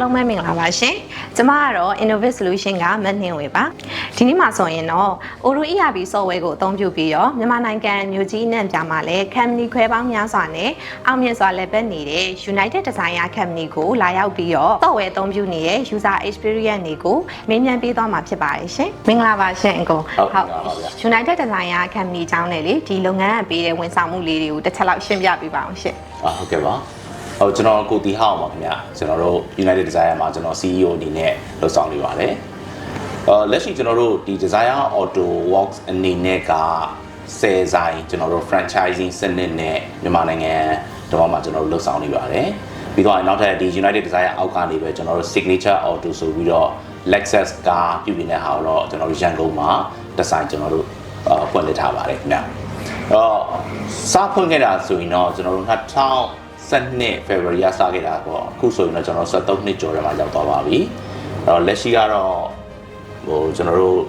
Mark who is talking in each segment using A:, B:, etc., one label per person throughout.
A: အားလုံးပဲမင်္ဂလာပါရှင်။ကျမကတော့ Innovate Solution ကမနှင်းဝေပါ။ဒီနေ့မှာဆိုရင်တော့ Oro ERP software ကိုအသုံးပြုပြီးတော့မြန်မာနိုင်ငံမြို့ကြီးနဲ့ပြမှာလဲ company ခွဲပေါင်းများစွာနဲ့အောင်မြင်စွာလည်ပတ်နေတဲ့ United Designer Company ကိုလာရောက်ပြီးတော့ software အသုံးပြုနေတဲ့ user experience တွေကိုမေးမြန်းပေးသွားမှာဖြစ်ပါတယ်ရှင်။မင်္ဂလာပါရှင်အကို
B: ဟုတ်ကဲ့ပါဗျာ
A: United Designer Company အကြောင်းနဲ့လေဒီလုပ်ငန်းကပေးတဲ့ဝန်ဆောင်မှုလေးတွေကိုတစ်ချက်လောက်ရှင်းပြပေးပါအောင်ရှင်။
B: အာဟုတ်ကဲ့ပါ ဟိုကျွန်တော်ကိုတီဟောက်ပါခင်ဗျာကျွန်တော်တို့ United Desire မှာကျွန်တော် CEO အနေနဲ့လုပ်ဆောင်နေပါတယ်အာလက်ရှိကျွန်တော်တို့ဒီ Desire Auto Works အနေနဲ့က10ဆိုင်ကျွန်တော်တို့ franchising စနစ်နဲ့မြန်မာနိုင်ငံတော့မှာကျွန်တော်တို့လုပ်ဆောင်နေပါတယ်ပြီးတော့နောက်ထပ်ဒီ United Desire အောက်ကနေပဲကျွန်တော်တို့ Signature Auto ဆိုပြီးတော့ Lexus ကားပြုပြင်တဲ့ဟာကိုတော့ကျွန်တော်တို့ရန်ကုန်မှာဒီဇိုင်းကျွန်တော်တို့အာဖွင့်လှစ်ထားပါတယ်ခင်ဗျာတော့စဖွင့်ခဲ့တာဆိုရင်တော့ကျွန်တော်တို့ 2012 February ရစခဲ့တာပေါ့အခုဆိုရင်တော့ကျွန်တော်73နှစ်ကျော်ထဲမှာရောက်သွားပါပြီအဲ့တော့လက်ရှိကတော့ဟိုကျွန်တော်တို့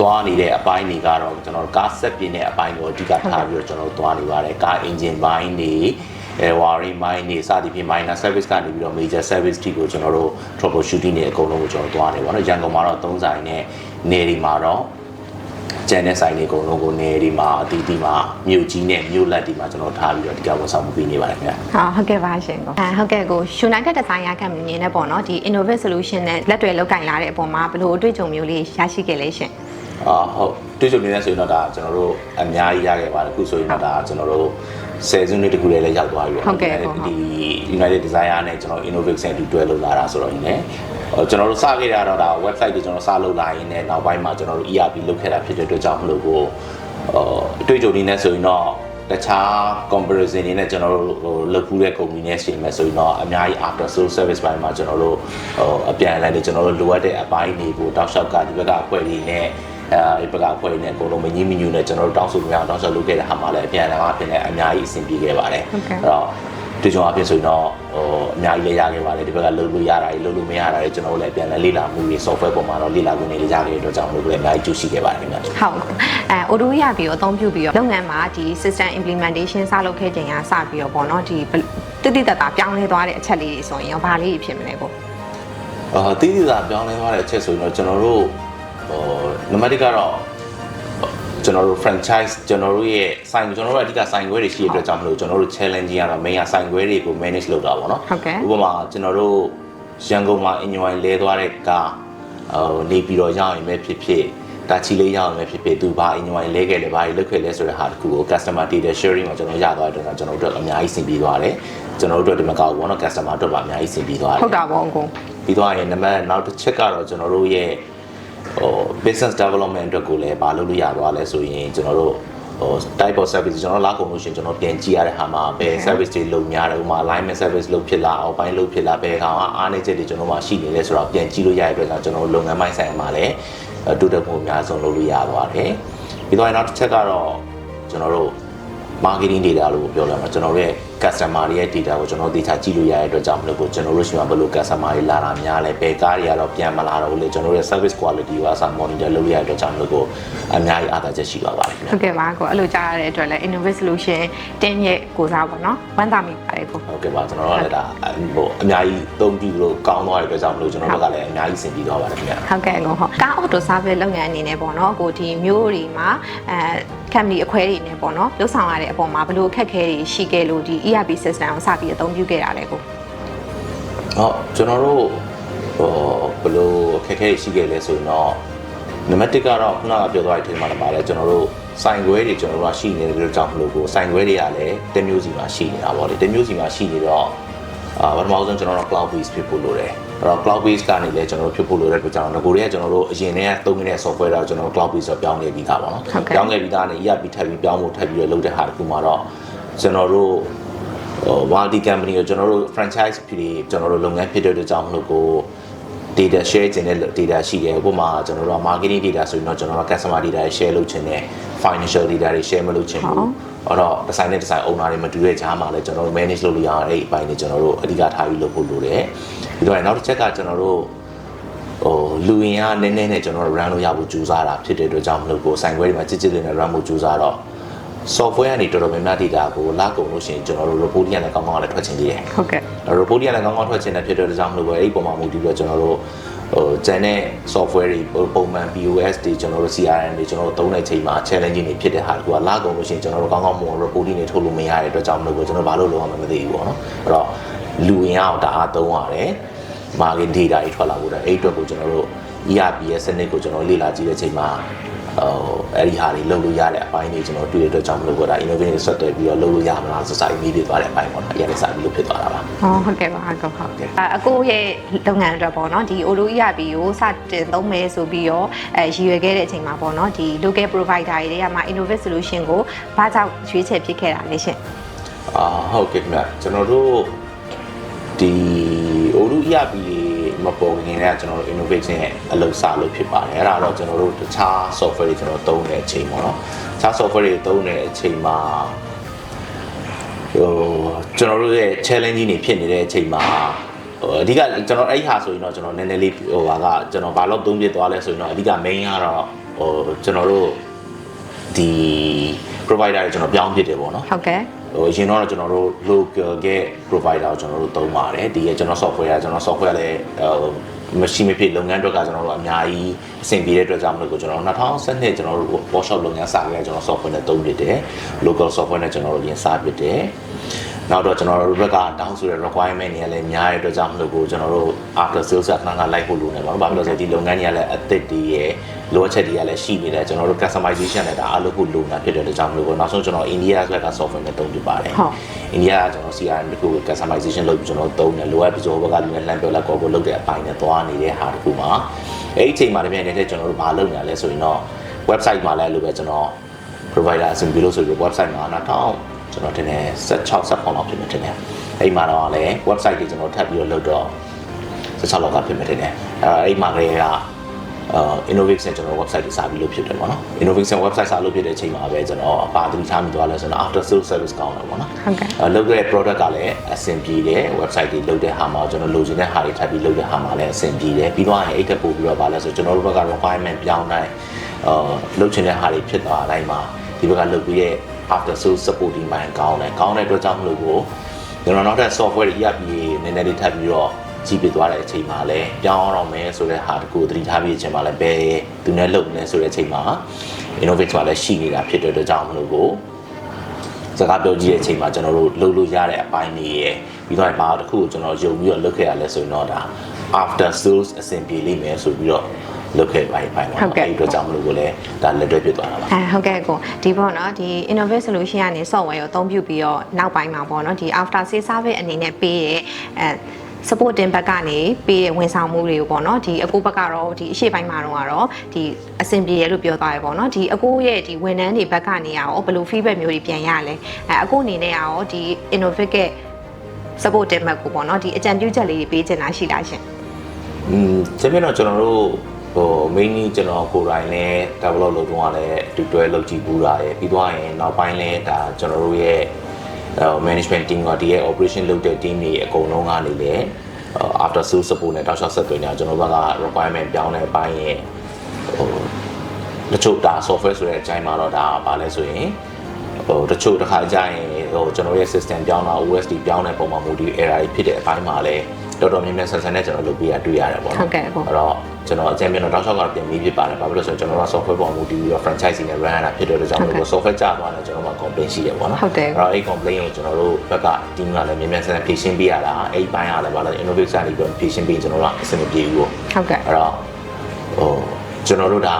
B: သွားနေတဲ့အပိုင်းတွေကတော့ကျွန်တော်တို့ကားဆက်ပြင်းတဲ့အပိုင်းကိုအဓိကထားပြီးတော့ကျွန်တော်တို့သွားနေပါတယ်ကား engine ဘိုင်းတွေအဲ wiring ဘိုင်းတွေစသည်ဖြင့် minor service ကနေပြီးတော့ major service ထိကိုကျွန်တော်တို့ trouble shooting တွေအကုန်လုံးကိုကျွန်တော်သွားနေပါတော့ရန်ကုန်မှာတော့3ဆိုင်နဲ့နေဒီမှာတော့ ကျန်တဲ့ဆိုင်တွေအကုန်လုံးကိုနေဒီမှာအတီးတီမှာမြို့ကြီးနဲ့မြို့လက်ဒီမှာကျွန်တော်ထားပြီးတော့ဒီကဝန်ဆောင်မှုပေးနေပါတယ်ခင်ဗျာ
A: ဟုတ်ဟုတ်ကဲ့ပါရှင်ကိုအဲဟုတ်ကဲ့ကို United Designer Company နဲ့ပေါ့နော်ဒီ Innovate Solution နဲ့လက်တွဲလုပ်ကင်လာတဲ့အပေါ်မှာဘယ်လိုအတွေ့အကြုံမျိုးလေးရရှိခဲ့လဲရှင်
B: အာဟုတ်တွေ့ကြုံနေတဲ့ဆိုရင်တော့ဒါကျွန်တော်တို့အများကြီးရခဲ့ပါတယ်အခုဆိုရင်တော့ဒါကျွန်တော်တို့ ဆယ်စုနှစ်တခုလေးလည်းရောက်သွားပြီပေါ့ဒီ United Desire နဲ့ကျွန်တော် Innovate Center တွဲလုပ်လာတာဆိုတော့ねဟိုကျွန်တော်တို့စခဲ့တာတော့ဒါ website တွေကျွန်တော်စလုပ်လာရင်းနဲ့နောက်ပိုင်းမှာကျွန်တော်တို့ ERP လုပ်ခဲ့တာဖြစ်တဲ့အတွက်ကြောင့်မလို့ကိုဟိုအတွေ့အကြုံတွေနဲ့ဆိုရင်တော့တခြား comparison တွေနဲ့ကျွန်တော်တို့ဟိုလုပ်ဖူးတဲ့ company နဲ့ရှင်မယ်ဆိုရင်တော့အများကြီး after sales service ဘိုင်းမှာကျွန်တော်တို့ဟိုအပြန်အလှန်တွေကျွန်တော်တို့လိုအပ်တဲ့အပိုင်းတွေကိုတောက်လျှောက်ကဒီဘက်ကအဖွဲ့တွေနဲ့ အဲဒီဘက်ကအဖွဲ့တွေနဲ့အကုန်လုံးမငြင်းမညူနဲ့ကျွန်တော်တို့တောင်းဆိုကြအောင်တောင်းဆိုလုပ်ခဲ့တဲ့ဟာမှာလည်းအပြန်အလှန်အဖြစ်နဲ့အများကြီးအဆင်ပြေခဲ့ပါတယ်
A: ဟုတ်ကဲ့
B: အဲ့တော့ဒီကြောင်အဖြစ်ဆိုရင်တော့ဟိုအများကြီးလည်းရခဲ့ပါတယ်ဒီဘက်ကလုပ်လို့ရတာတွေလုပ်လို့မရတာတွေကျွန်တော်တို့လည်းပြန်လည်းလေ့လာမှုတွေ software ပေါ်မှာတော့လေ့လာခွင့်တွေရခဲ့တဲ့အတွက်ကြောင့်လို့လည်းအများကြီးကျူးရှိခဲ့ပါတယ်ခင်ဗျာ
A: ဟုတ်အဲ Auto ERP ကိုအသုံးပြုပြီးတော့လုပ်ငန်းမှာဒီ system implementation စလုပ်ခဲ့ချိန်ကစပြီးတော့ပေါ့နော်ဒီတိတိတတ်တာပြောင်းလဲသွားတဲ့အချက်လေးတွေဆိုရင်ရောဘာလေးတွေဖြစ်မလဲကို
B: အာတိတိသာပြောင်းလဲသွားတဲ့အချက်ဆိုရင်တော့ကျွန်တော်တို့ ဟိုနံပါတ်1ကတော့ကျွန်တော်တို့ franchise ကျွန်တော်တို့ရဲ့ဆိုင်ကျွန်တော်တို့အဓိကဆိုင်ခွဲတွေရှိတဲ့အတွက်ကြောင့်မလို့ကျွန်တော်တို့ challenge ကြီးကတော့ main ကဆိုင်ခွဲတွေကို manage လုပ်တာပေါ့နော်
A: ဟုတ်ကဲ့
B: ဥပမာကျွန်တော်တို့ရန်ကုန်မှာ enjoy လဲသွားတဲ့ကားဟိုနေပြီးတော့ရအောင်ပဲဖြစ်ဖြစ်တာချီလေးရအောင်ပဲဖြစ်ဖြစ်သူဘာ enjoy လဲခဲ့တယ်ဘာတွေလုပ်ခဲ့လဲဆိုတဲ့ဟာတခုကို customer data sharing မှာကျွန်တော်ရသွားတဲ့အတွက်ကျွန်တော်တို့အတွက်အများကြီးဆင်ပြေသွားတယ်ကျွန်တော်တို့အတွက်ဒီမှာကောက်ဘောနော် customer အတွက်ပါအများကြီးဆင်ပြေသွားတယ်
A: ဟုတ်တာပေါ့ကို
B: ပြီးတော့ရင်နံပါတ်နောက်တစ်ချက်ကတော့ကျွန်တော်တို့ရဲ့ ဟို business development အတွက်ကိုလည်းမလုပ်လို့ရသွားလဲဆိုရင်ကျွန်တော်တို့ဟို type of service ကျွန်တော်လာကုန်လို့ရှရင်ကျွန်တော်ပြန်ကြည့်ရတဲ့ဟာမှာဘယ် service တွေလုပ်များတယ်ဥပမာ alignment service လုပ်ဖြစ်လားအောက်ပိုင်းလုပ်ဖြစ်လားဘယ်ကောင်ကအားနေချက်တွေကျွန်တော်မှရှိနေလဲဆိုတော့ပြန်ကြည့်လို့ရတဲ့အတွက်ကြောင့်ကျွန်တော်တို့လုပ်ငန်းပိုင်းဆိုင်ရာမှာလည်းတူတက်မှုအများဆုံးလုပ်လို့ရသွားတယ်ပြီးတော့နောက်တစ်ချက်ကတော့ကျွန်တော်တို့ marketing data လို့ပြောရမှာကျွန်တော်တို့ရဲ့ customer တွေရဲ့ data ကိုကျွန်တော်တို့ data ကြည့်လို့ရတဲ့အတွက်ကြောင့်မလို့ကိုကျွန်တော်တို့ရှိမှာဘယ်လို customer တွေလာတာများလဲဘယ်ကားတွေကတော့ပြန်မလာတော့ဘူးလေကျွန်တော်တို့ရဲ့ service quality ကိုအစား monitor လုပ်ရတဲ့အတွက်ကြောင့်မလို့ကိုအများကြီးအားသာချက်ရှိပါပါတယ်ခင်ဗျာ
A: ဟုတ်ကဲ့ပါကိုအဲ့လိုကြားရတဲ့အတွက်လည်း Innovate Solution တင်းရဲ့ကိုစားပေါ့နော်ဝမ်းသာမိပါတယ်ကို
B: ဟုတ်ကဲ့ပါကျွန်တော်တို့ကလည်းဒါဟိုအများကြီးသုံးကြည့်လို့ကောင်းသွားတဲ့အတွက်ကြောင့်မလို့ကျွန်တော်တို့ကလည်းအများကြီးဆင်ပြေသွားပါတယ်ခင်ဗျာ
A: ဟုတ်ကဲ့ကိုဟုတ်ကား auto service လုပ်ငန်းအနေနဲ့ပေါ့နော်ကိုဒီမျိုးတွေမှာအဲ company အခွဲတွေနဲ့ပေါ့နော်လှုပ်ဆောင်ရတဲ့အပေါ်မှာဘယ်လိုအခက်အခဲတွေရှိခဲ့လို့ဒီ ERP system ကိုစပြီးအသုံးပြုခဲ့တာလဲကို
B: ဟုတ်ကျွန်တော်တို့ဟိုဘယ်လိုအခက်အခဲရှိခဲ့လဲဆိုရင်တော့နံပါတ်1ကတော့ခုနကပြောသွားတဲ့အချိန်မှာလည်းပါတယ်ကျွန်တော်တို့ဆိုင်ခွဲတွေကျွန်တော်တို့ကရှိနေတဲ့အတွက်ကြောင့်မလို့ကိုဆိုင်ခွဲတွေကလည်းတစ်မျိုးစီမှာရှိနေတာပေါ့လေတစ်မျိုးစီမှာရှိနေတော့အာပထမဆုံးကျွန်တော်တို့ cloud base ဖြစ်ဖို့လိုတယ် အဲ့တော့ cloud base ကနေလည်းကျွန်တော်တို့ဖြစ်ဖို့လိုတဲ့အတွက်ကြောင့်ငကိုတွေကကျွန်တော်တို့အရင်တည်းကသုံးနေတဲ့ software တော့ကျွန်တော်တို့ cloud base ကိုပြောင်းနေပြီးသားပေါ့နော်ပြောင်းခဲ့ပြီးသားနဲ့ ERP ထပ်ပြီးပြောင်းဖို့ထပ်ပြီးတော့လုပ်တဲ့ဟာတခုမှာတော့ကျွန်တော်တို့ဟို multi company ကိုကျွန်တော်တို့ franchise ဖြစ်ကျွန်တော်တို့လုပ်ငန်းဖြစ်တဲ့အတွက်ကြောင့်မလို့ကို data share ခြင်းတဲ့ data ရှိတယ်ဥပမာကျွန်တော်တို့က marketing data ဆိုရင်တော့ကျွန်တော်တို့ customer data တွေ share လုပ်ခြင်းနဲ့ financial data တွေ share မလုပ်ခြင်းဘူး အဲ့တော့ design နဲ့ design owner တွေမတူတဲ့ကြားမှာလည်းကျွန်တော်တို့ manage လုပ်လို့ရအောင်အဲ့ဒီအပိုင်းတွေကျွန်တော်တို့အဓိကထားပြီးလုပ်ဖို့လိုတယ်ပြီးတော့နောက်တစ်ချက်ကကျွန်တော်တို့ဟိုလူရင်ကနည်းနည်းနဲ့ကျွန်တော်တို့ run လို့ရဖို့ကြိုးစားတာဖြစ်တဲ့အတွက်ကြောင့်မလို့ကိုဆိုင်ခွဲတွေမှာကြစ်ကြစ်လေးနဲ့ run ဖို့ကြိုးစားတော့ software ကနေတော်တော်များများ data ကိုလာကုန်လို့ရှိရင်ကျွန်တော်တို့ report ရလည်းကောင်းကောင်းလည်းထွက်ချင်သေးတယ်
A: ဟုတ်ကဲ့။
B: report ရလည်းကောင်းကောင်းထွက်ချင်တဲ့ဖြစ်တဲ့ကြောင့်မလို့ပဲအဲ့ဒီပုံမှာမူတည်ပြီးတော့ကျွန်တော်တို့ဟိုကျန်တဲ့ software တွေပုံမှန် POS တွေကျွန်တော်တို့ CRM တွေကျွန်တော်တို့သုံးတဲ့အချိန်မှာ challenge တွေဖြစ်တဲ့ဟာကလာကုန်လို့ရှိရင်ကျွန်တော်တို့ကောင်းကောင်းမွန် reporting တွေထုတ်လို့မရတဲ့အတွက်ကြောင့်မလို့ပဲကျွန်တော်ဘာလို့လုပ်အောင်မသိဘူးပေါ့နော်။အဲ့တော့လူရင်အောင်တအားသုံးရတယ်။ market data တွေထွက်လာဖို့တဲ့အဲ့အတွက်ကိုကျွန်တော်တို့ ERP ရဲ့စနစ်ကိုကျွန်တော်လေ့လာကြည့်တဲ့အချိန်မှာ ဟိုအဲ့ဒီဟာတွေလုပ်လို့ရတဲ့အပိုင်းတွေကျွန်တော်တွေ့တဲ့အတွက်ကြောင့်မလို့ကဒါ innovation ဆက်သွယ်ပြီးတော့လုပ်လို့ရမလားစစအမေးပြသွားတဲ့အပိုင်းပေါ့နော်။အရင်ကစပြီးလုပ်ဖြစ်သွားတာပါ
A: ဟောဟုတ်ကဲ့ပါဟုတ်ကဲ့ဟုတ်အအကိုရဲ့လုပ်ငန်းအတွက်ပေါ့နော်ဒီ Oro ERP ကိုစတင်သုံးမယ်ဆိုပြီးတော့အဲရည်ရွယ်ခဲ့တဲ့အချိန်မှာပေါ့နော်ဒီ local provider တွေတွေကမှ innovative solution ကိုဘာကြောင့်ရွေးချယ်ဖြစ်ခဲ့တာလဲရှင်
B: အာဟုတ်ကဲ့ခင်ဗျကျွန်တော်တို့ဒီ Oru ERP မပေါ်ခင်ကကျွန်တော်တို့ innovation ရဲ့အလုပ်စလုပ်ဖြစ်ပါတယ်အဲ့ဒါတော့ကျွန်တော်တို့တခြား software တွေကျွန်တော်သုံးတဲ့အချိန်ပေါ့နော်တခြား software တွေသုံးတဲ့အချိန်မှာဟိုကျွန်တော်တို့ရဲ့ challenge တွေဖြစ်နေတဲ့အချိန်မှာဟိုအဓိကကျွန်တော်အဲ့ဒီဟာဆိုရင်တော့ကျွန်တော်နည်းနည်းလေးဟိုဟာကကျွန်တော်ဘာလို့သုံးပြသွားလဲဆိုရင်တော့အဓိက main ကတော့ဟိုကျွန်တော်တို့ ဒီ provider တွေကျွန်တော်ပြောင်းပြစ်တယ်ပေါ့နော်
A: ဟုတ်ကဲ့
B: ဟိုရင်တော့ကျွန်တော်တို့ local က provider ကိုကျွန်တော်တို့သုံးပါတယ်ဒီကကျွန်တော် software ကကျွန်တော် software လည်းဟိုမရှိမဖြစ်လုပ်ငန်းအတွက်ကကျွန်တော်တို့အများကြီးအဆင်ပြေတဲ့အတွက်ကြောင့်မလို့ကိုကျွန်တော်2012ကျွန်တော်တို့ workshop လုပ်ငန်းစခဲ့ကျွန်တော် software နဲ့သုံးပြတယ် local software နဲ့ကျွန်တော်တို့ပြင်စပြတယ် နောက်တော့ကျွန်တော်တို့ဘက်ကတောင်းဆိုတဲ့ requirement တွေလည်းများတဲ့အတွက်ကြောင့်မလို့ကိုကျွန်တော်တို့ after sales ကခဏခဏလိုက်ဖို့လိုနေပါတော့ဘာဖြစ်လို့လဲဆိုတော့ဒီလုပ်ငန်းတွေကလည်းအသစ်တွေရဲ့လိုအပ်ချက်တွေကလည်းရှိနေတယ်ကျွန်တော်တို့ customization နဲ့ဒါအလုပ်ဖို့လိုနေတာဖြစ်တဲ့အတွက်ကြောင့်မလို့ကိုနောက်ဆုံးကျွန်တော် India ဘက်က software နဲ့သုံးပြပါတယ်
A: ဟုတ်
B: အိန္ဒိယကကျွန်တော် CRM တခုကို customization လုပ်ပြီးကျွန်တော်သုံးတယ်လိုအပ်ပြီးကျွန်တော်ဘက်ကလူနဲ့လမ်းပြောလက်ကောကိုလုပ်တဲ့အပိုင်းနဲ့သွားနေတဲ့ဟာတခုမှာအဲ့ဒီအချိန်မှာတပြိုင်တည်းကျွန်တော်တို့မလုပ်နေရလဲဆိုရင်တော့ website မှာလည်းလိုပဲကျွန်တော် provider အဆင်ပြေလို့ဆိုပြီး website မှာ2000 ကျွန်တော်တင်တယ်16 17လောက်ဖြစ်နေတယ်အဲ့ဒီမှာတော့လည်း website တွေကျွန်တော်ထပ်ပြီးတော့လုပ်တော့16လောက်ကဖြစ်နေတယ်အဲ့အဲ့ဒီမှာလည်းကအာ innovation ကျွန်တော် website တွေစာပြီးလုပ်ဖြစ်တယ်ပေါ့နော် innovation website စာလုပ်ဖြစ်တဲ့အချိန်မှာပဲကျွန်တော်ပါတိထားမိသွားလဲဆိုတော့ after sales service ကောင်းတယ်ပေါ့နော်
A: ဟုတ်ကဲ့
B: အဲလုပ်တဲ့ product ကလည်းအဆင်ပြေတယ် website တွေလုပ်တဲ့ဟာမှာကျွန်တော်လိုချင်တဲ့ဟာတွေထပ်ပြီးလုပ်တဲ့ဟာမှာလည်းအဆင်ပြေတယ်ပြီးတော့ရင်အဲ့တက်ပို့ပြီးတော့ဗာလဲဆိုကျွန်တော်တို့ဘက်က requirement ပြောင်းတိုင်းအာလုပ်ချင်တဲ့ဟာတွေဖြစ်သွားတိုင်းမှာ ဒီဘက်ကလုပ်ပြီးတဲ့ after sales supporting ပိုင်းကောင်းတယ်ကောင်းတဲ့အတွက်ကြောင့်မလို့ကိုကျွန်တော်နောက်ထပ် software တွေ ERP နည်းနည်းလေးထပ်ပြီးတော့ကြည့်ပြသွားတဲ့အချိန်မှာလည်းပြောင်းအောင်မယ်ဆိုတဲ့ဟာတကူသတိထားပြီးအချိန်မှာလည်းဘယ်သူနဲ့လုပ်နေဆိုတဲ့အချိန်မှာ innovate ကလည်းရှိနေတာဖြစ်တဲ့အတွက်ကြောင့်မလို့ကိုစကားပြောကြည့်တဲ့အချိန်မှာကျွန်တော်တို့လုပ်လို့ရတဲ့အပိုင်းတွေရယ်ပြီးတော့ဘာတစ်ခုကိုကျွန်တော်ယုံပြီးတော့လုပ်ခဲ့ရလဲဆိုရင်တော့ဒါ after sales အဆင်ပြေလိမ့်မယ်ဆိုပြီးတော့ လုပ်ခဲ့ပိုင်းပိုင်းပေါ့
A: ဟုတ်ကဲ့
B: အဲ့ဒီအတွက်ကြောင့်မလို့ကိုလည်းဒါလက်တွဲဖြစ်သွားတာပါ
A: အဲဟုတ်ကဲ့ကိုဒီပေါ့နော်ဒီ innovative solution ကနေ software ကိုအသုံးပြုပြီးတော့နောက်ပိုင်းမှာပေါ့နော်ဒီ after sales service အနေနဲ့ပေးတဲ့အဲ support တင်ဘက်ကနေပေးတဲ့ဝန်ဆောင်မှုတွေကိုပေါ့နော်ဒီအကူဘက်ကတော့ဒီအရှိပိုင်းမှာတော့ကတော့ဒီအဆင်ပြေရလို့ပြောသွားရပေါ့နော်ဒီအကူရဲ့ဒီဝန်ထမ်းတွေဘက်ကနေရောဘယ်လို feedback မျိုးတွေပြန်ရလဲအဲအကူအနေနဲ့ရောဒီ innovative က support တင်ဘက်ကိုပေါ့နော်ဒီအကြံပြုချက်လေးတွေပေးချင်တာရှိလားရှင်
B: อืมကျွန်တော်တော့ကျွန်တော်တို့ ဟို mainly ကျွန်တော်ကိုယ်တိုင်လည်း develop လုပ်တော့လည်းတူတွဲလုပ်ကြည့်ဘူးတာရယ်ပြီးတော့ရင်နောက်ပိုင်းလည်းဒါကျွန်တော်တို့ရဲ့ဟို management team ကဒီရဲ့ operation လုပ်တဲ့ team တွေအကုန်လုံးကနေလည်း after sales support နဲ့တောက်လျှောက်ဆက်သွယ်နေတာကျွန်တော်ဘက်က requirement ပြောင်းတဲ့အပိုင်းရဲ့ဟိုတချို့ဒါ software ဆိုတဲ့အချိန်မှာတော့ဒါဘာလဲဆိုရင်ဟိုတချို့တစ်ခါကြာရင်ဟိုကျွန်တော်ရဲ့ system ပြောင်းတာ OSD ပြောင်းတဲ့ပုံမှာ module error တွေဖြစ်တဲ့အပိုင်းမှာလည်း တော်တော်များများဆန်ဆန်နဲ့ကျွန်တော်လုပ်ပြရတွေ့ရတယ်ပေါ့နော်
A: ဟုတ်ကဲ့ပေါ့
B: အဲ့တော့ကျွန်တော်အကြံပြတော့တောက်လျှောက်ကတော့ပြန်ပြီးဖြစ်ပါတယ်ဘာဖြစ်လို့လဲဆိုတော့ကျွန်တော်က software ပေါ်မူတည်ပြီးတော့ franchise နဲ့ run ရတာဖြစ်တဲ့အတွက်ကြောင့်မလို့ software ကျသွားတယ်ကျွန်တော်က complaint ရှိတယ်ပေါ့နော်
A: ဟုတ်တယ်
B: အဲ့တော့အဲ့ complaint ကိုကျွန်တော်တို့ဘက်က team ကလည်းမြန်မြန်ဆန်ဆန်ဖြေရှင်းပေးရတာအဲ့ဒီပိုင်းကလည်းဘာလဲ innovate ကနေပြီးတော့ဖြေရှင်းပေးကျွန်တော်တို့ကအဆင်မပြေဘူးပေါ့
A: ဟုတ်ကဲ့
B: အဲ့တော့ဟိုကျွန်တော်တို့ဒါ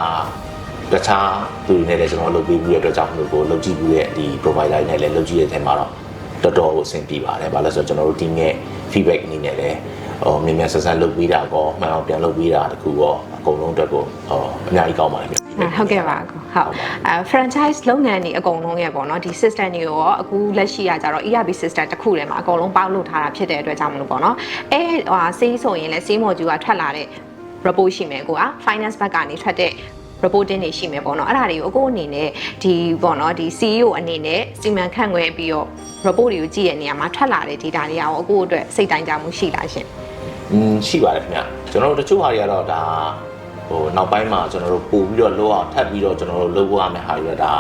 B: တခြားသူတွေနဲ့လည်းကျွန်တော်လုပ်ပြီးပြီးတဲ့အတွက်ကြောင့်မလို့ကိုလုပ်ကြည့်ပြီးတဲ့ဒီ provider တွေနဲ့လည်းလုပ်ကြည့်တဲ့အချိန်မှာတော့ တော်တော်ကိုအဆင်ပြေပါတယ်ဘာလဲဆိုတော့ကျွန်တော်တို့ team ရဲ့ feedback အနေနဲ့လည်းဟိုမြန်မြန်ဆန်ဆန်လုပ်ပြီးတာကောမှန်အောင်ပြန်လုပ်ပြီးတာတခုကောအကုန်လုံးအတွက်ကိုဟိုအများကြီးကောင်းပါတယ်ဗျ
A: အဲဟုတ်ကဲ့ပါကိုဟုတ်အဲ franchise လုပ်ငန်းတွေအကုန်လုံးရဲ့ပေါ့နော်ဒီ system တွေကိုရောအခုလက်ရှိကကြတော့ ERP system တစ်ခုထဲမှာအကုန်လုံးပေါင်းလုပ်ထားတာဖြစ်တဲ့အတွက်ကြောင့်မလို့ပေါ့နော်အဲဟိုဆေးဆိုရင်လည်းဆေး module ကထွက်လာတဲ့ report ရှိမယ်ကိုက finance ဘက်ကနေထွက်တဲ့ reporting တွေရှိမယ်ပေါ့နော်အဲ့ဒါတွေကိုအခုအနေနဲ့ဒီပေါ့နော်ဒီ CEO အနေနဲ့စီမံခန့်ခွဲပြီးတော့ report တွေကိုကြည့်တဲ့နေရာမှာထွက်လာတဲ့ data တွေရောအခုအတွက်စိတ်တိုင်းကြမှုရှိလားရှင်
B: อืมရှိပါတယ်ခင်ဗျကျွန်တော်တို့တချို့ဟာတွေကတော့ဒါဟိုနောက်ပိုင်းမှာကျွန်တော်တို့ပို့ပြီးတော့လောအောင်ထပ်ပြီးတော့ကျွန်တော်တို့လုပ်ဖို့ရမယ့်ဟာတွေကဒါ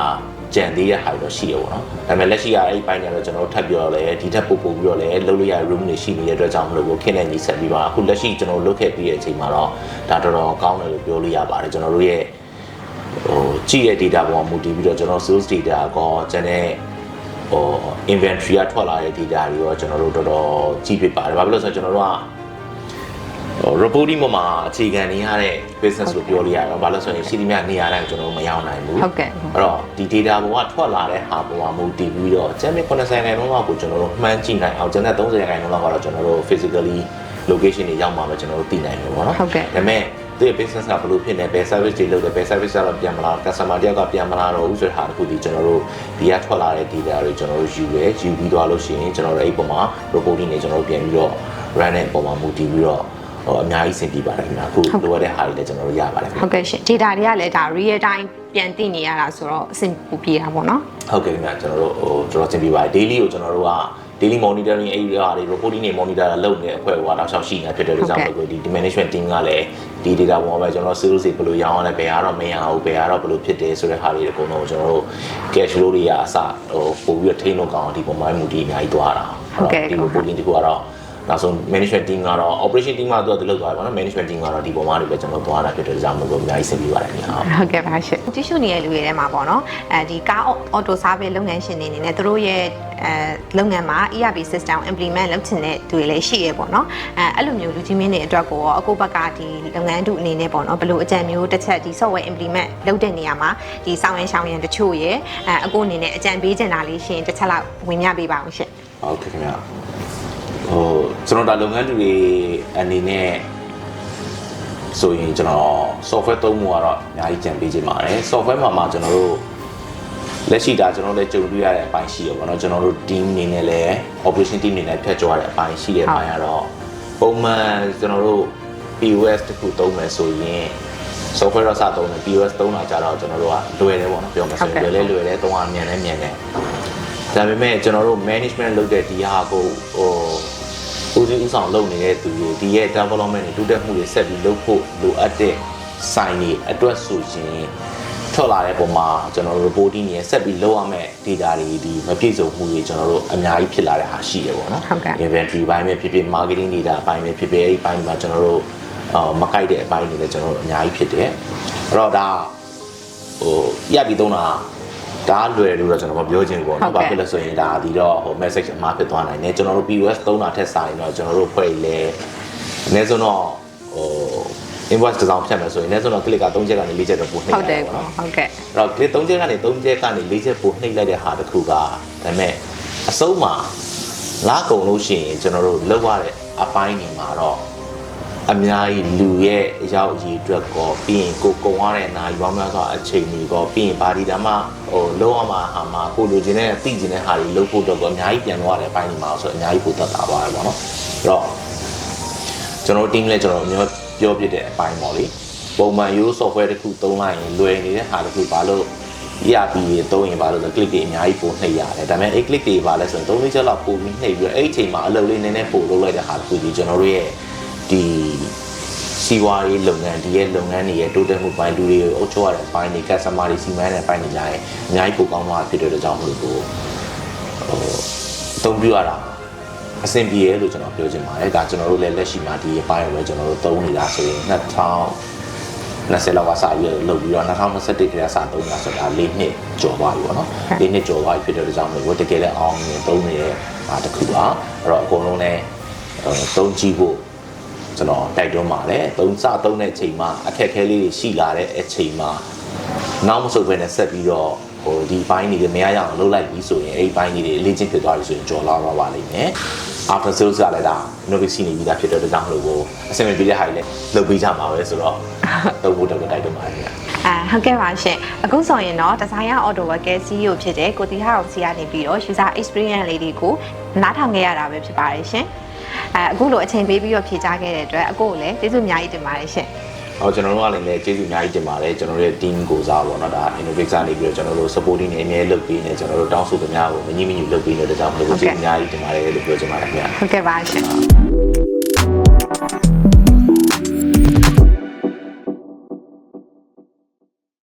B: ကြံသေးတဲ့ဟာတွေတော့ရှိရပါတော့။ဒါပေမဲ့လက်ရှိကအဲ့ဒီပိုင်းတွေတော့ကျွန်တော်တို့ထပ်ပြောလဲဒီထက်ပို့ပို့ပြီးတော့လဲလုပ်လို့ရ room တွေရှိနေတဲ့အတွက်ကြောင့်မလို့ကိုခင်းနဲ့ညီဆက်ပြီးပါအခုလက်ရှိကျွန်တော်လုပ်ခဲ့ပြီးတဲ့အချိန်မှာတော့ဒါတော်တော်ကောင်းတယ်လို့ပြောလို့ရပါတယ်ကျွန်တော်တို့ရဲ့ ဟိုကြည့်တဲ့ data ပေါ်မှာမူတည်ပြီးတော့ကျွန်တော် sales data ကောကျန်တဲ့ဟို inventory ကထွက်လာတဲ့ data တွေရောကျွန်တော်တို့တော်တော်ကြည့်ဖြစ်ပါတယ်။ဘာဖြစ်လို့လဲဆိုတော့ကျွန်တော်တို့ကဟို reporting ပေါ်မှာအခြေခံနေရတဲ့ business လို့ပြောလို့ရတော့ဘာလို့ဆိုရင်ရှိသမျှနေရာတိုင်းကျွန်တော်တို့မရောက်နိုင်ဘူး
A: ဟုတ်ကဲ့
B: အဲ့တော့ဒီ data ပေါ်ကထွက်လာတဲ့ဟာပေါ်မှာမူတည်ပြီးတော့ကျန်တဲ့90ခိုင်နှုန်းလောက်ကိုကျွန်တော်တို့မှန်းကြည့်နိုင်အောင်ကျန်တဲ့30ခိုင်နှုန်းလောက်ကတော့ကျွန်တော်တို့ physically location တွေရောက်မှာပဲကျွန်တော်တို့သိနိုင်မှာပေါ့နော်
A: ဟုတ်ကဲ့
B: ဒါပေမဲ့ သူရဲ့ business ကဘယ်လိုဖြစ်နေဘယ် service တွေလုပ်တယ်ဘယ် service ကတော့ပြန်မလာ customer တယောက်ကပြန်မလာတော့ဘူးဆိုတဲ့ဟာတခုဒီကျွန်တော်တို့ဒီကထွက်လာတဲ့ data တွေကျွန်တော်တို့ယူရဲယူပြီးသွားလို့ရှိရင်ကျွန်တော်တို့အဲ့ဒီပုံမှာ reporting တွေကျွန်တော်တို့ပြန်ပြီးတော့ run တဲ့ပုံမှာမူတည်ပြီးတော့ဟိုအများကြီးစင်ပြပါတယ်ခင်ဗျာအခုလိုအပ်တဲ့ဟာတွေလည်းကျွန်တော်တို့ရပါတယ်ခင်ဗျာ
A: ဟုတ်ကဲ့ရှင် data တွေကလည်းဒါ real time ပြန်သိနေရတာဆိုတော့အဆင်ပူပြေတာပေါ့နော်
B: ဟုတ်ကဲ့ခင်ဗျာကျွန်တော်တို့ဟိုကျွန်တော်သင်ပြပါတယ် daily ကိုကျွန်တော်တို့က daily monitoring အဲ့ဒီဟာတွေ reporting တွေ monitor လုပ်နေတဲ့အဖွဲ့ကတော့ရှောက်ရှိနေတာဖြစ်တဲ့အတွက်ကြောင့်မို့ဒီ management team ကလည်း ဒီ data ပေါ်မှာပဲကျွန်တော် sales တွေဘယ်လိုရောင်းရလဲဘယ်ကတော့မရဘူးဘယ်ကတော့ဘယ်လိုဖြစ်တယ်ဆိုတဲ့ဟာတွေအကုန်လုံးကျွန်တော်တို့ cash flow တွေကအစဟိုပို့ပြီးတော့ထိန်းလို့ကောင်းအောင်ဒီပုံမှန်မူတည်အများကြီးသွားတာဒီ reporting တခုကတော့ နောက်ဆုံး management team ကတော့ operation team ကတော့သူကလုပ်သွားတယ်ပေါ့နော် management team ကတော့ဒီပုံမှန်တွေပဲကျွန်တော်သွားတာဖြစ်တဲ့အတွက်ကြောင့်မို့လို့အများကြီးဆင်ပြေပါတယ်ခင်ဗျာ
A: ဟုတ်ကဲ့ပါရှင်တ िश ူနေတဲ့လူတွေထဲမှာပေါ့နော်အဲဒီကား auto service လုပ်ငန်းရှင်တွေအနေနဲ့သူတို့ရဲ့အဲလုပ်ငန်းမှာ ERP system implement လုပ်ချင်တဲ့သူတွေလည်းရှိရပေါ့နော်အဲအဲ့လိုမျိုးလူကြီးမင်းတွေအတွက်ကိုရောအခုဘက်ကဒီလုပ်ငန်းတူအနေနဲ့ပေါ့နော်ဘယ်လိုအကြံမျိုးတစ်ချက်ဒီ software implement လုပ်တဲ့နေရာမှာဒီစောင်းရင်ရှောင်းရင်တချို့ရဲ့အဲအခုအနေနဲ့အကြံပေးချင်တာလေးရှင်တစ်ချက်လောက်ဝင်ပြပေးပါအောင်ရှင်
B: ဟုတ်ကဲ့ခင်ဗျာဟို ကျွန်တော်ဒါလုပ်ငန်းတူတွေအနေနဲ့ဆိုရင်ကျွန်တော် software သုံးမှုကတော့အများကြီးကြံပေးခြင်းပါတယ် software မှာမှာကျွန်တော်တို့လက်ရှိဒါကျွန်တော်လည်းကြုံတွေ့ရတဲ့အပိုင်းရှိရပါတော့ကျွန်တော်တို့ team အနေနဲ့လည်း operation team အနေနဲ့ဖြတ်ကျော်ရတဲ့အပိုင်းရှိတဲ့အပိုင်းကတော့ပုံမှန်ကျွန်တော်တို့ POS တခုသုံးမယ်ဆိုရင် software တော့စသုံးတယ် POS သုံးတာကြတော့ကျွန်တော်တို့ကလွယ်တယ်ပေါ့နော်ပြောမယ်ဆိုရင်လွယ်လဲလွယ်တယ်သုံးရမြန်လဲမြန်တယ်ဒါပေမဲ့ကျွန်တော်တို့ management လုပ်တဲ့ဒီဟာကိုဟို ဦးစီးဦးဆောင်လုပ်နေတဲ့သူတွေဒီရဲ့ development တွေတိုးတက်မှုတွေဆက်ပြီးလုပ်ဖို့လိုအပ်တဲ့ sign တွေအတွက်ဆိုရင်ထွက်လာတဲ့ပုံမှာကျွန်တော်တို့ reporting တွေဆက်ပြီးလုပ်ရမယ့် data တွေဒီမပြည့်စုံမှုတွေကျွန်တော်တို့အများကြီးဖြစ်လာတဲ့ဟာရှိရပေါ့နော်
A: ဟုတ်ကဲ့
B: inventory ဘိုင်းပဲဖြစ်ဖြစ် marketing data ဘိုင်းပဲဖြစ်ဖြစ်အဲ့ဒီဘိုင်းမှာကျွန်တော်တို့အာမကိုက်တဲ့အပိုင်းတွေလည်းကျွန်တော်တို့အများကြီးဖြစ်တယ်အဲ့တော့ဒါဟိုရပြီးသုံးတာ ဒါလွယ်လို့တော့ကျွန်တော်မပြောချင်ဘူးပေါ့
A: ဟုတ်
B: နော်
A: ကဲ့
B: ဘာဖြစ်လဲဆိုရင်ဒါဒီတော့ဟို message အမှားဖြစ်သွားနိုင်တယ်ကျွန်တော်တို့ POS သုံးတာထက်စာရင်တော့ကျွန်တော်တို့ဖွဲ့လေအနည်းဆုံးတော့ဟို invoice တစ်စောင်ဖြတ်မယ်ဆိုရင်အနည်းဆုံးတော့ click က3ချက်ကနေ4ချက်တော့ပို့နှိပ်
A: ဟုတ်တယ်
B: ပေါ့
A: ကော
B: နော်
A: ဟုတ်ကဲ့
B: အဲ့တော့ click 3ချက်ကနေ3ချက်ကနေ4ချက်ပို့နှိပ်လိုက်တဲ့ဟာတစ်ခုကဒါပေမဲ့အစုံးမှာလာကုန်လို့ရှိရင်ကျွန်တော်တို့လောက်ရတဲ့အပိုင်းတွေမှာတော့ အများကြီးလူရဲ့အရောက်အရေးအတွက်ကောပြီးရင်ကိုကုံရတဲ့နာယူအောင်များစွာအချိန်တွေကောပြီးရင်ဘာဒီဓမ္မဟိုလုံးအောင်မှာဟာမှာကိုလိုချင်တဲ့သိချင်တဲ့ဟာတွေလုပ်ဖို့တော့ကောအများကြီးပြန်သွားတဲ့အပိုင်းတွေမှာဆိုအများကြီးပိုသက်သာသွားတယ်ပေါ့နော်အဲ့တော့ကျွန်တော်တို့ team လည်းကျွန်တော်အများပြောပြတဲ့အပိုင်းပေါ့လေပုံမှန် use software တစ်ခုသုံးလိုက်ရင်လွယ်နေတဲ့ဟာတစ်ခုဘာလို့ ERP တွေသုံးရင်ဘာလို့လဲ click တွေအများကြီးပိုနှိပ်ရတယ်ဒါပေမဲ့အဲ့ click တွေဘာလဲဆိုရင်သုံးလေးချက်လောက်ပိုပြီးနှိပ်ပြီးတော့အဲ့ဒီအချိန်မှာအလုပ်လေးနည်းနည်းပိုလုပ်လိုက်တဲ့ဟာတစ်ခုဒီကျွန်တော်တို့ရဲ့ ဒီစီဝါရေးလုပ်ငန်းဒီရဲ့လုပ်ငန်းတွေရဲ့တိုးတက်မှုပိုင်းလူတွေကိုအုပ်ချုပ်ရတဲ့အပိုင်းတွေ customer တွေစီမံတဲ့အပိုင်းတွေကြရင်အများကြီးပိုကောင်းသွားဖြစ်တဲ့အတွက်ကြောင့်မလို့ကိုဟိုအသုံးပြုရတာအဆင်ပြေတယ်လို့ကျွန်တော်ပြောချင်ပါတယ်ဒါကျွန်တော်တို့လည်းလက်ရှိမှာဒီအပိုင်းကိုပဲကျွန်တော်တို့သုံးနေတာဆိုရင်2000 20လောက်ကစပြီးတော့လုပ်ပြီးတော့2021ကတည်းကစသုံးတာဆိုတာ၄နှစ်ကျော်သွားပြီပေါ့နော်၄နှစ်ကျော်သွားပြီဖြစ်တဲ့ကြောင့်မို့တကယ်လည်းအောင်မြင်သုံးနေတဲ့အားတစ်ခုပါအဲ့တော့အကုန်လုံးလည်းသုံးကြည့်ဖို့ ကျွန်တော်တိုက်တွန်းပါတယ်သုံးစသုံးတဲ့အချိန်မှာအခက်အခဲလေးတွေရှိလာတဲ့အချိန်မှာနောက်မဆုတ်ဘဲနဲ့ဆက်ပြီးတော့ဟိုဒီဘိုင်းတွေမရရအောင်လုပ်လိုက်ပြီးဆိုရင်အဲ့ဒီဘိုင်းတွေအလေးချင်းဖြစ်သွားပြီဆိုရင်ကြော်လာပါပါလိမ့်မယ် after sales ကလည်းဒါ innovation နေပြီးသားဖြစ်တဲ့အတွက်ကြောင့်မလို့ကိုအဆင်ပြေတဲ့ဟာတွေလည်းလုပ်ပေးကြမှာပဲဆိုတော့တော့ဘုဒ္ဓကတိုက်တွန်းပါတယ်ခင်ဗျာ
A: အာဟုတ်ကဲ့ပါရှင်အခုဆိုရင်တော့ designer auto worker CEO ဖြစ်တဲ့ကိုတီဟာအောင်စီကနေပြီးတော့ user experience လေးတွေကိုနားထောင်ခဲ့ရတာပဲဖြစ်ပါတယ်ရှင် အဲအခုလိုအချိန်ပေးပြီးတော့ဖြေကြားခဲ့တဲ့အတွက်အခုကိုလည်းကျေးဇူးအများကြီးတင်ပါတယ်ရှင်
B: ဟောကျွန်တော်တို့ကလည်းကျေးဇူးအများကြီးတင်ပါတယ်ကျွန်တော်တို့ရဲ့ team ကိုစားပေါ့နော်ဒါ innovate ကနေပြီးတော့ကျွန်တော်တို့ supporting နေအများလုပ်ပေးနေကျွန်တော်တို့တောင်းဆိုသမျှကိုမငြိမညူလုပ်ပေးနေတဲ့ကြောင့်မလို့ကျေးဇူးအများကြီးတင်ပါတယ်လို့ပြောချင်ပါတယ်ခင်ဗျာ
A: ဟုတ်ကဲ့ပါရှင်